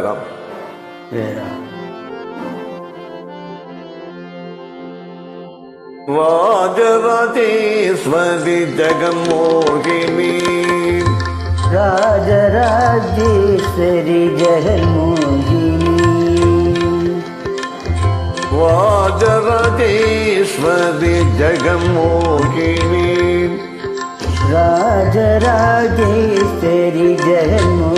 राम राजराजेश्वरी जगन्मोहिनी। राजराजेश्वरी जगन्मोहिनी। जगमोहिनी राज राजेश्वरी जगन्मोहिनी।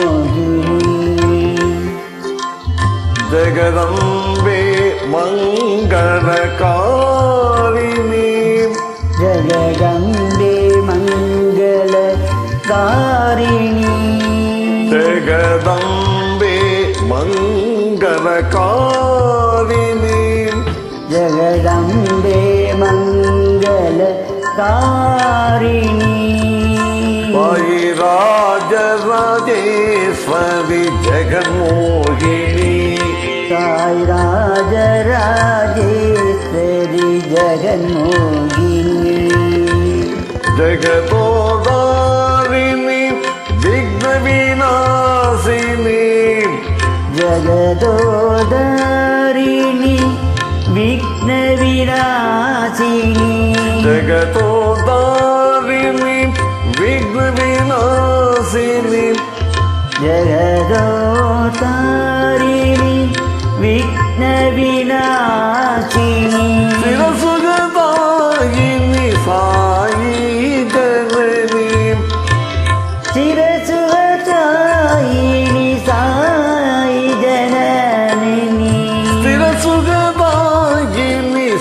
जगदम्बे मङ्गलकारिमे जगदम्बे मङ्गलकारिणि। जगदम्बे मङ्गलकारिणे। जगदम्बे मङ्गल तारिणे स्ववि जगमो जरागे तेरि जगनोगी जगतो गौरि विघ्नविनाशिनी। विष्णविरासिगतो गौरि विद्वि जगदोता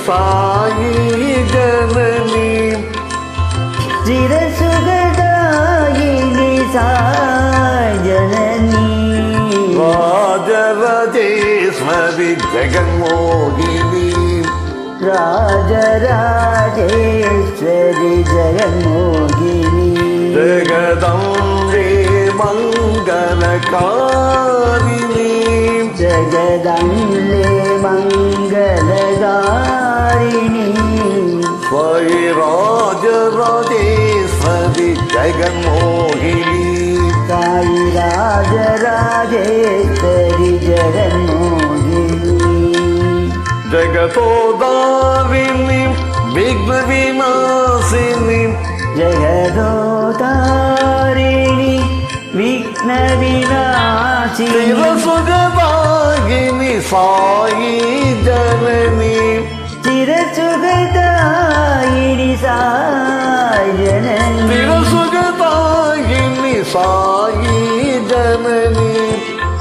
सायि जननि चिरसुगदायिनि साई जननि राजराजेश्वरि जगन्मोहिनी राजराजेश्वरि जगन्मोहिनी जगदम्बे జగన్మోహిని సాయి రాజరాజేశ్వరి జగన్మోహిని జగతోదావిని విఘ్న వినాశిని జగదోదారిణి విఘ్న వినాశిని సుగదాగిని సాయి జనని. చిరచుగదాయిని సాయి జనని. ஜகதாயினி சாயி ஜனனி.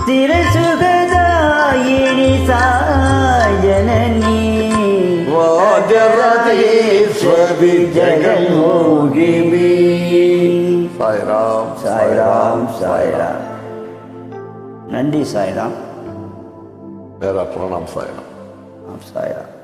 திரசுகதாயினி சாயனனி. வாஜரதேஸ்வரி ஜெகமோகினி சாய்ராம் சாய்ராம் சாய்ராம் நன்றி சாய்ராம். வேற பிரணாம் சாய்ராம். சாய்ராம்.